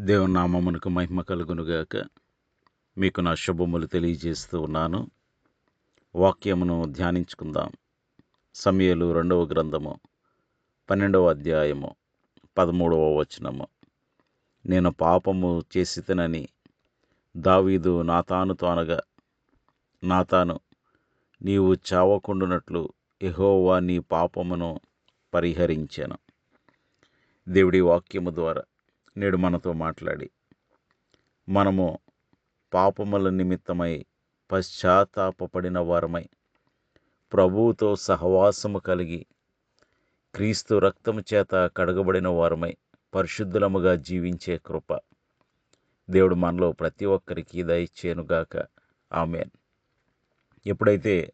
దేవుని నామమునకు మహిమ కలుగునుగాక. మీకు నా శుభములు తెలియజేస్తూ ఉన్నాను. వాక్యమును ధ్యానించుకుందాం. సమయలు రెండవ గ్రంథము పన్నెండవ అధ్యాయము పదమూడవ వచనము. నేను పాపము చేసితనని దావీదు నాతానుతో అనగా నాతాను నీవు చావకుండునట్లు ఎహోవా నీ పాపమును పరిహరించాను. దేవుడి వాక్యము ద్వారా నేడు మనతో మాట్లాడి. మనము పాపముల నిమిత్తమై పశ్చాత్తాపడిన వారమై ప్రభువుతో సహవాసము కలిగి క్రీస్తు రక్తము చేత కడగబడిన వారమై పరిశుద్ధులముగా జీవించే కృప. దేవుడు మనలో ప్రతి ఒక్కరికి దయచేనుగాక. ఆమెన్. ఎప్పుడైతే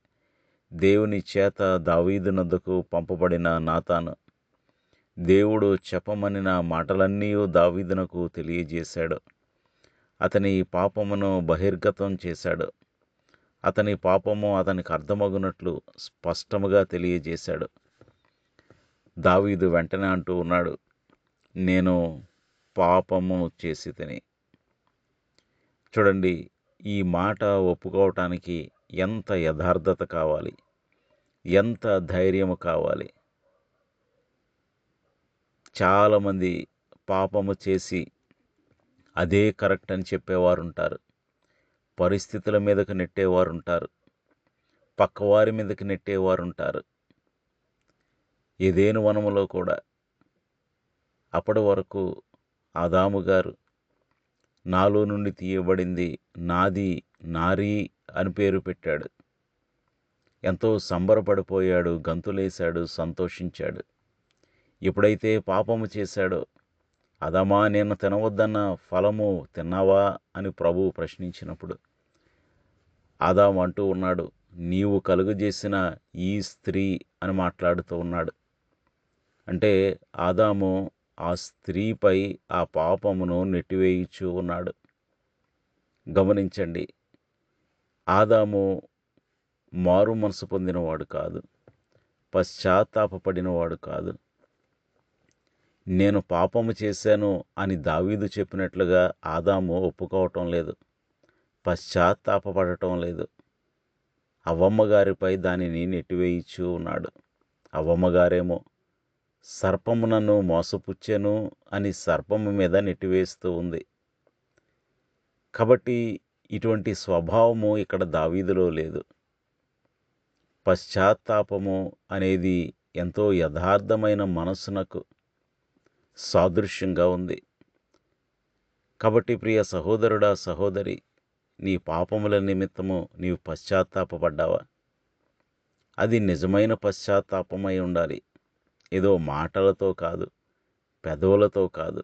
దేవుని చేత దావీదు నద్దకు పంపబడిన నాతాను దేవుడు చెప్పమని నా మాటలన్నీ దావీదునకు తెలియజేశాడు. అతని పాపమును బహిర్గతం చేశాడు. అతని పాపము అతనికి అర్థమగునట్లు స్పష్టముగా తెలియజేశాడు. దావీదు వెంటనే అంటూ ఉన్నాడు నేను పాపము చేసి తిని. చూడండి ఈ మాట ఒప్పుకోవటానికి ఎంత యథార్థత కావాలి? ఎంత ధైర్యము కావాలి? చాలామంది పాపము చేసి అదే కరెక్ట్ అని చెప్పేవారు ఉంటారు పరిస్థితుల మీదకు నెట్టేవారు ఉంటారు పక్కవారి మీదకి నెట్టేవారు ఉంటారు ఏదేను వనములో కూడా అప్పటి వరకు ఆదాము గారు నాలో నుండి తీయబడింది నాది నారీ అని పేరు పెట్టాడు. ఎంతో సంబరపడిపోయాడు గంతులేశాడు సంతోషించాడు. ఎప్పుడైతే పాపము చేశాడో అదమా నేను తినవద్దన్న ఫలము తిన్నావా? అని ప్రభు ప్రశ్నించినప్పుడు ఆదాము అంటూ ఉన్నాడు నీవు కలుగజేసిన ఈ స్త్రీ అని మాట్లాడుతూ ఉన్నాడు. అంటే ఆదాము ఆ స్త్రీపై ఆ పాపమును నెట్టివేయిచూ ఉన్నాడు. గమనించండి ఆదాము మారు మనసు పొందినవాడు కాదు పశ్చాత్తాపడినవాడు కాదు. నేను పాపము చేశాను అని దావీదు చెప్పినట్లుగా ఆదాము ఒప్పుకోవటం లేదు. పశ్చాత్తాపడటం లేదు. అవ్వమ్మగారిపై దానిని నెట్టివేయిచ్చు ఉన్నాడు. అవ్వమ్మగారేమో సర్పము నన్ను మోసపుచ్చాను అని సర్పము మీద నెట్టివేస్తూ ఉంది. కాబట్టి ఇటువంటి స్వభావము ఇక్కడ దావీదులో లేదు. పశ్చాత్తాపము అనేది ఎంతో యథార్థమైన మనస్సునకు సాదృశ్యంగా ఉంది. కాబట్టి ప్రియ సహోదరుడా సహోదరి నీ పాపముల నిమిత్తము నీవు పశ్చాత్తాపడ్డావా అది నిజమైన పశ్చాత్తాపమై ఉండాలి. ఏదో మాటలతో కాదు పెదవులతో కాదు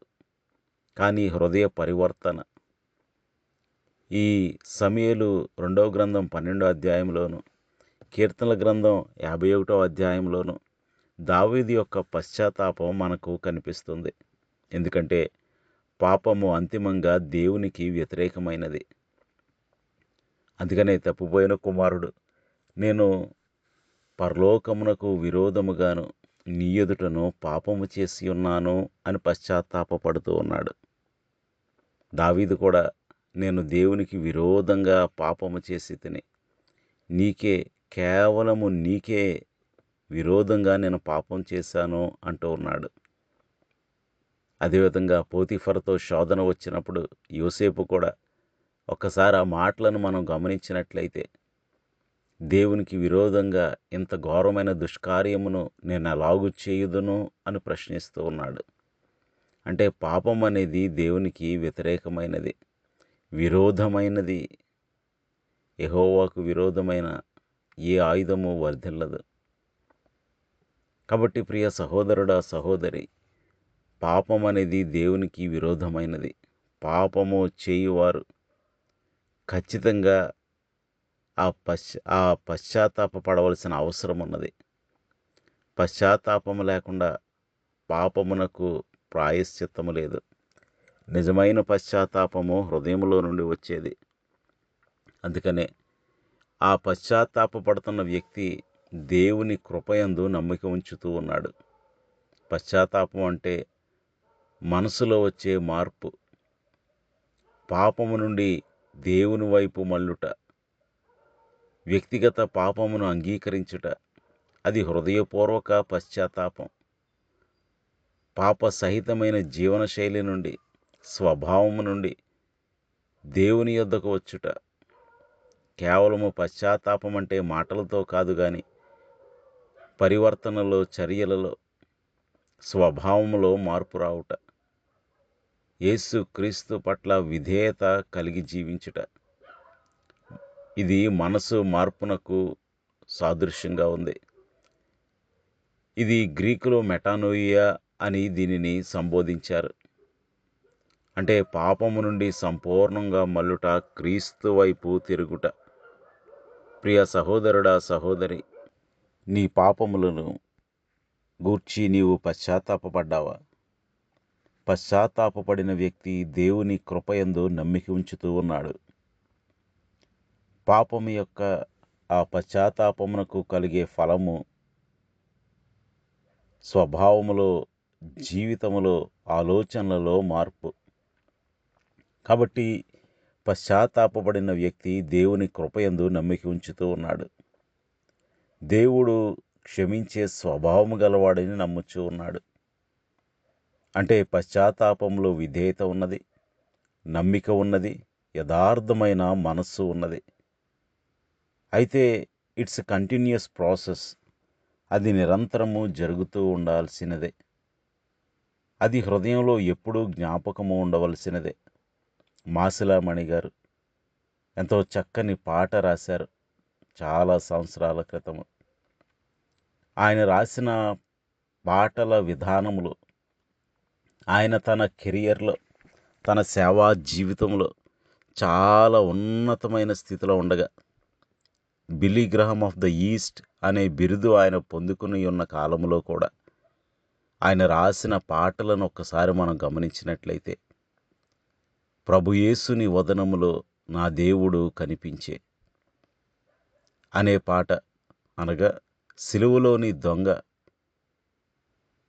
కానీ హృదయ పరివర్తన. ఈ సమయలు రెండవ గ్రంథం పన్నెండో అధ్యాయంలోను కీర్తనల గ్రంథం యాభై ఒకటో అధ్యాయంలోను దావీది యొక్క పశ్చాత్తాపం మనకు కనిపిస్తుంది. ఎందుకంటే పాపము అంతిమంగా దేవునికి వ్యతిరేకమైనది. అందుకనే తప్పిపోయిన కుమారుడు నేను పరలోకమునకు విరోధముగాను నీ ఎదుటను పాపము చేసి ఉన్నాను అని పశ్చాత్తాపడుతూ ఉన్నాడు. దావీదు కూడా నేను దేవునికి విరోధంగా పాపము చేసి తిని నీకే కేవలము నీకే విరోధంగా నేను పాపం చేశాను అంటూ ఉన్నాడు. అదేవిధంగా పోతిఫరతో శోధన వచ్చినప్పుడు యోసేపు కూడా ఒక్కసారి ఆ మాటలను మనం గమనించినట్లయితే దేవునికి విరోధంగా ఇంత ఘోరమైన దుష్కార్యమును నేను ఎలాగు చేయుదును అని ప్రశ్నిస్తూ ఉన్నాడు. అంటే పాపం అనేది దేవునికి వ్యతిరేకమైనది విరోధమైనది. యహోవాకు విరోధమైన ఏ ఆయుధము వర్ధిల్లదు. కాబట్టి ప్రియ సహోదరుడా సహోదరి పాపం అనేది దేవునికి విరోధమైనది. పాపము చేయువారు ఖచ్చితంగా ఆ పశ్చ ఆ పశ్చాత్తాప పడవలసిన అవసరం ఉన్నది పశ్చాత్తాపము లేకుండా పాపమునకు ప్రాయశ్చిత్తము లేదు. నిజమైన పశ్చాత్తాపము హృదయంలో నుండి వచ్చేది. అందుకనే ఆ పశ్చాత్తాపడుతున్న వ్యక్తి దేవుని కృపయందు నమ్మిక ఉంచుతూ ఉన్నాడు. పశ్చాత్తాపం అంటే మనసులో వచ్చే మార్పు. పాపము నుండి దేవుని వైపు మల్లుట వ్యక్తిగత పాపమును అంగీకరించుట. అది హృదయపూర్వక పశ్చాత్తాపం. పాప సహితమైన జీవనశైలి నుండి స్వభావము నుండి దేవుని యొద్దకు వచ్చుట. కేవలము పశ్చాత్తాపం అంటే మాటలతో కాదు కానీ పరివర్తనలో చర్యలలో స్వభావంలో మార్పు రావుట. యేసు క్రీస్తు పట్ల విధేయత కలిగి జీవించుట. ఇది మనసు మార్పునకు సాదృశ్యంగా ఉంది. ఇది గ్రీకులో మెటానోయియా అని దీనిని సంబోధించారు. అంటే పాపము నుండి సంపూర్ణంగా మల్లుట క్రీస్తు వైపు తిరుగుట. ప్రియ సహోదరుడా సహోదరి నీ పాపములను గూర్చి నీవు పశ్చాత్తాపపడ్డావా? పశ్చాత్తాపడిన వ్యక్తి దేవుని కృపయందు నమ్మిక ఉంచుతూ ఉన్నాడు. పాపము యొక్క ఆ పశ్చాత్తాపమునకు కలిగే ఫలము స్వభావములో జీవితములో ఆలోచనలలో మార్పు. కాబట్టి పశ్చాత్తాపపడిన వ్యక్తి దేవుని కృపయందు నమ్మిక ఉంచుతూ ఉన్నాడు. దేవుడు క్షమించే స్వభావం గలవాడని నమ్ముచూ ఉన్నాడు. అంటే పశ్చాత్తాపంలో విధేయత ఉన్నది నమ్మిక ఉన్నది యథార్థమైన మనస్సు ఉన్నది. అయితే ఇట్స్ కంటిన్యూస్ ప్రాసెస్. అది నిరంతరము జరుగుతూ ఉండాల్సినదే. అది హృదయంలో ఎప్పుడూ జ్ఞాపకము ఉండవలసినదే. మాసిలామణి గారు ఎంతో చక్కని పాట రాశారు. చాలా సంవత్సరాల క్రితము ఆయన రాసిన పాటల విధానములు ఆయన తన కెరియర్లో తన సేవా జీవితంలో చాలా ఉన్నతమైన స్థితిలో ఉండగా బిలీ గ్రహం ఆఫ్ ద ఈస్ట్ అనే బిరుదు ఆయన పొందుకుని ఉన్న కాలంలో కూడా ఆయన రాసిన పాటలను ఒక్కసారి మనం గమనించినట్లయితే ప్రభుయేసుని వదనములో నా దేవుడు కనిపించే అనే పాట అనగా సిలువలోని దొంగ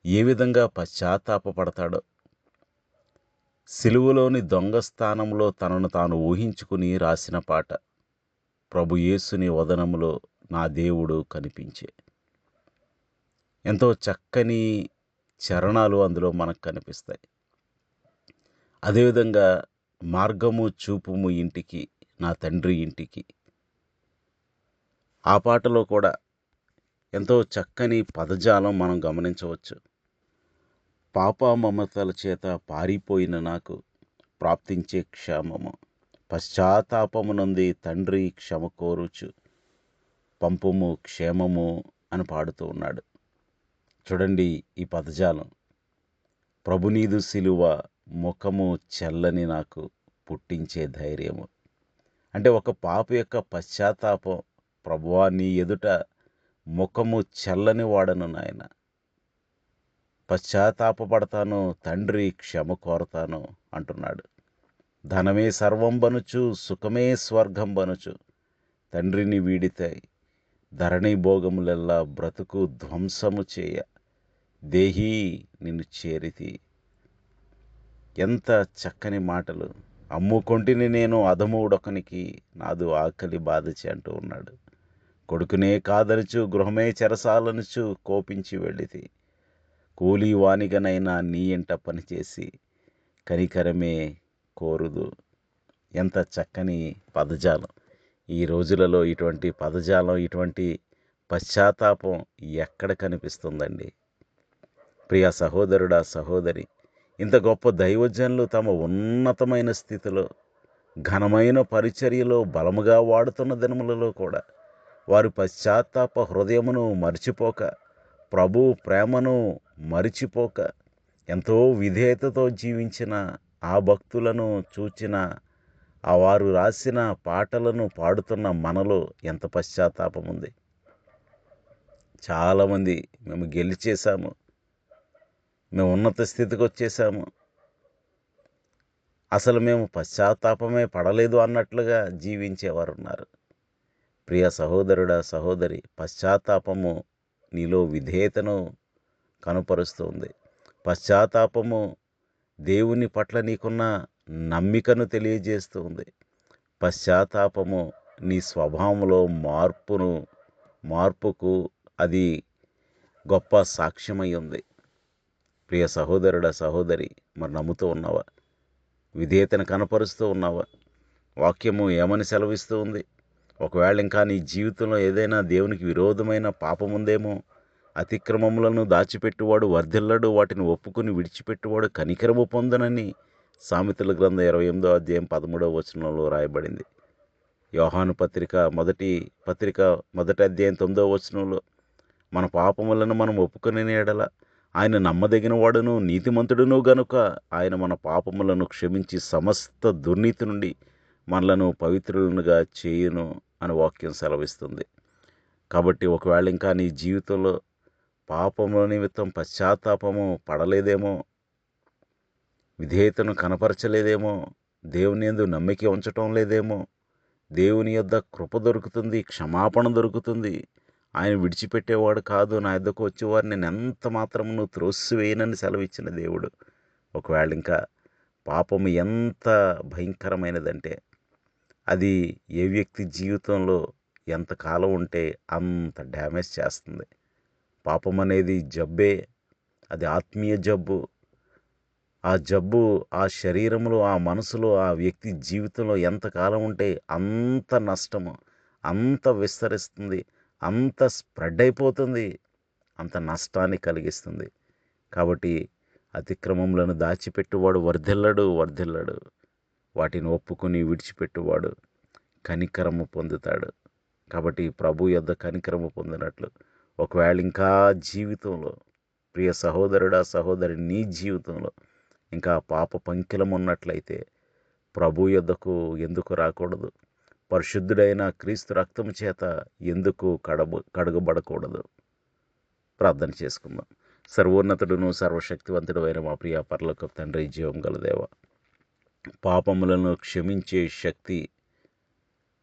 ఏ విధంగా పశ్చాత్తాపపడతాడో. సిలువలోని దొంగ స్థానంలో తనను తాను ఊహించుకుని రాసిన పాట ప్రభు యేసుని వదనములో నా దేవుడు కనిపించే ఎంతో చక్కని చరణాలు అందులో మనకు కనిపిస్తాయి. అదేవిధంగా మార్గము చూపుము ఇంటికి నా తండ్రి ఇంటికి ఆ పాటలో కూడా ఎంతో చక్కని పదజాలం మనం గమనించవచ్చు. పాప మమతల చేత పారిపోయిన నాకు ప్రాప్తించే క్షేమము. పశ్చాత్తాపమునంది తండ్రి క్షమ కోరుచు పంపుము క్షేమము అని పాడుతూ ఉన్నాడు. చూడండి ఈ పదజాలం. ప్రభునీదు సిలువ ముఖము చెల్లని నాకు పుట్టించే ధైర్యము. అంటే ఒక పాప యొక్క పశ్చాత్తాపం ప్రభువా నీ ఎదుట ముఖము చల్లని వాడను నాయన. పశ్చాత్తాపపడతాను తండ్రి క్షమ కోరతాను అంటున్నాడు. ధనమే సర్వం బనుచు సుఖమే స్వర్గం బనుచు తండ్రిని వీడితే ధరణి భోగములెల్లా బ్రతుకు ధ్వంసము చేయ. దేహీ నిన్ను చేరితి. ఎంత చక్కని మాటలు. అమ్ముకొంటిని నేను అధముడొకనికి నాదు ఆకలి బాధచి అంటూ ఉన్నాడు. కొడుకునే కాదనుచు గృహమే చెరసాలనుచు కోపించి వెళ్ళితి కూలీవానిగనైనా నీ ఇంట పనిచేసి కనికరమే కోరుదు. ఎంత చక్కని పదజాలం. ఈ రోజులలో ఇటువంటి పదజాలం ఇటువంటి పశ్చాత్తాపం ఎక్కడ కనిపిస్తుందండి? ప్రియ సహోదరుడా సహోదరి ఇంత గొప్ప దైవజనులు తమ ఉన్నతమైన స్థితిలో ఘనమైన పరిచర్యలో బలముగా వాడుతున్న దినములలో కూడా వారి పశ్చాత్తాప హృదయమును మరిచిపోక ప్రభు ప్రేమను మరిచిపోక ఎంతో విధేయతతో జీవించిన ఆ భక్తులను చూచిన ఆ వారు రాసిన పాటలను పాడుతున్న మనలో ఎంత పశ్చాత్తాపం ఉంది. చాలామంది మేము గెలిచేసాము మేము ఉన్నత స్థితికి వచ్చేసాము అసలు మేము పశ్చాత్తాపమే పడలేదు అన్నట్లుగా జీవించేవారు ఉన్నారు ప్రియ సహోదరుడా సహోదరి పశ్చాత్తాపము నీలో విధేయతను కనుపరుస్తుంది. పశ్చాత్తాపము దేవుని పట్ల నీకున్న నమ్మికను తెలియజేస్తూ ఉంది పశ్చాత్తాపము నీ స్వభావంలో మార్పును మార్పుకు అది గొప్ప సాక్ష్యమై ఉంది ప్రియ సహోదరుడ సహోదరి మరి నమ్ముతూ ఉన్నావా? విధేయతను కనపరుస్తూ ఉన్నావా? వాక్యము ఏమని సెలవిస్తూ ఉంది ఒకవేళ ఇంకా నీ జీవితంలో ఏదైనా దేవునికి విరోధమైన పాపం ఉందేమో అతిక్రమములను దాచిపెట్టువాడు వర్ధిల్లడు వాటిని ఒప్పుకుని విడిచిపెట్టువాడు కనికరము పొందనని సామెతల గ్రంథం ఇరవై ఎనిమిదో అధ్యాయం పదమూడవ వచనంలో రాయబడింది. యోహాను పత్రిక మొదటి పత్రిక మొదటి అధ్యాయం తొమ్మిదవ వచనంలో మన పాపములను మనం ఒప్పుకునే ఎడల ఆయన నమ్మదగిన వాడును నీతిమంతుడును గనుక ఆయన మన పాపములను క్షమించి సమస్త దుర్నీతి నుండి మనలను పవిత్రులనుగా చేయును. అని వాక్యం సెలవిస్తుంది. కాబట్టి ఒకవేళ ఇంకా నీ జీవితంలో పాపముల నిమిత్తం పశ్చాత్తాపము పడలేదేమో విధేయతను కనపరచలేదేమో దేవుని ఎందు నమ్మిక ఉంచటం లేదేమో దేవుని యొద్ద కృప దొరుకుతుంది క్షమాపణ దొరుకుతుంది ఆయన విడిచిపెట్టేవాడు కాదు నా యొద్దకు వచ్చేవారు నేను ఎంత మాత్రమును త్రోసివేయనని సెలవిచ్చిన దేవుడు. ఒకవేళ ఇంకా పాపము ఎంత భయంకరమైనదంటే అది ఏ వ్యక్తి జీవితంలో ఎంతకాలం ఉంటే అంత డ్యామేజ్ చేస్తుంది. పాపం అనేది జబ్బే అది ఆత్మీయ జబ్బు. ఆ జబ్బు ఆ శరీరంలో ఆ మనసులో ఆ వ్యక్తి జీవితంలో ఎంతకాలం ఉంటే అంత నష్టము అంత విస్తరిస్తుంది అంత స్ప్రెడ్ అయిపోతుంది అంత నష్టాన్ని కలిగిస్తుంది. కాబట్టి అతిక్రమములను దాచిపెట్టువాడు వర్ధిల్లడు వర్ధిల్లడు. వాటిని ఒప్పుకొని విడిచిపెట్టువాడు కనికరము పొందుతాడు. కాబట్టి ప్రభు యొద్ద కనికరము పొందినట్లు. ఒకవేళ ఇంకా జీవితంలో ప్రియ సహోదరుడా సహోదరి నీ జీవితంలో ఇంకా పాప పంకిలం ఉన్నట్లయితే ప్రభు యొద్దకు ఎందుకు రాకూడదు? పరిశుద్ధుడైన క్రీస్తు రక్తం చేత ఎందుకు కడబ కడుగబడకూడదు? ప్రార్థన చేసుకుందాం. సర్వోన్నతుడును సర్వశక్తివంతుడు అయిన మా ప్రియ పర్లకు తండ్రి జీవం గలదేవా పాపములను క్షమించే శక్తి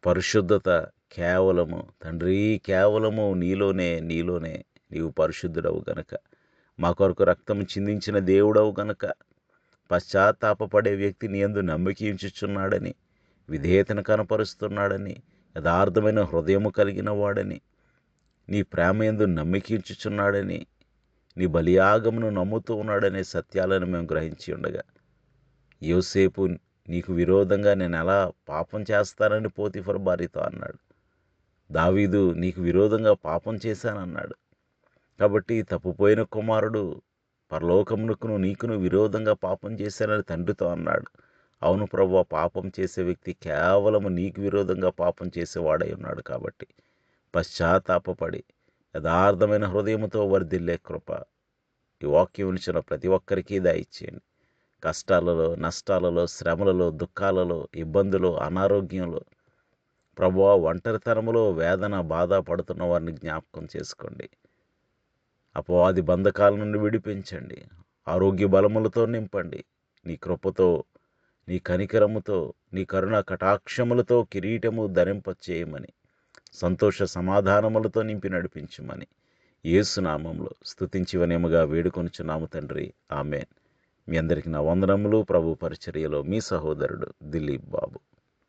పరిశుద్ధత కేవలము. తండ్రి కేవలము నీలోనే నీలోనే నీవు పరిశుద్ధుడవు గనక. మా కొరకు రక్తం చిందించిన దేవుడవు గనక. పశ్చాత్తాపపడే వ్యక్తి నీ ఎందు నమ్మకించుచున్నాడని విధేయతను కనపరుస్తున్నాడని యథార్థమైన హృదయము కలిగిన వాడని నీ ప్రేమ ఎందు నమ్మకించుచున్నాడని నీ బలియాగమును నమ్ముతూ ఉన్నాడనే సత్యాలను మేము గ్రహించి ఉండగా యోసేపు నీకు విరోధంగా నేను ఎలా పాపం చేస్తానని పోతిఫర్ భార్యతో అన్నాడు. దావీదు నీకు విరోధంగా పాపం చేశానన్నాడు. కాబట్టి తప్పుపోయిన కుమారుడు పరలోకమునకును నీకును విరోధంగా పాపం చేశానని తండ్రితో అన్నాడు. అవును ప్రభు పాపం చేసే వ్యక్తి కేవలం నీకు విరోధంగా పాపం చేసేవాడై ఉన్నాడు కాబట్టి పశ్చాత్తాపపడి యథార్థమైన హృదయముతో వర్ధిల్లే కృప ఈ వాక్యం ఉంచిన ప్రతి ఒక్కరికి దయచేయండి. కష్టాలలో నష్టాలలో శ్రమలలో దుఃఖాలలో ఇబ్బందులు అనారోగ్యంలో. ప్రభు ఒంటరితనములో వేదన బాధ పడుతున్న వారిని జ్ఞాపకం చేసుకోండి. అపవాది బంధకాల నుండి విడిపించండి. ఆరోగ్య బలములతో నింపండి. నీ కృపతో నీ కనికరముతో నీ కరుణ కటాక్షములతో కిరీటము ధరింప చేయమని సంతోష సమాధానములతో నింపి నడిపించమని. ఏసునామంలో స్తుతించివనేముగా వేడుకొనుచున్నాము తండ్రి. ఆమెన్. మీ అందరికీ నా వందనములు. ప్రభు పరిచర్యలో మీ సహోదరుడు దిలీప్ బాబు.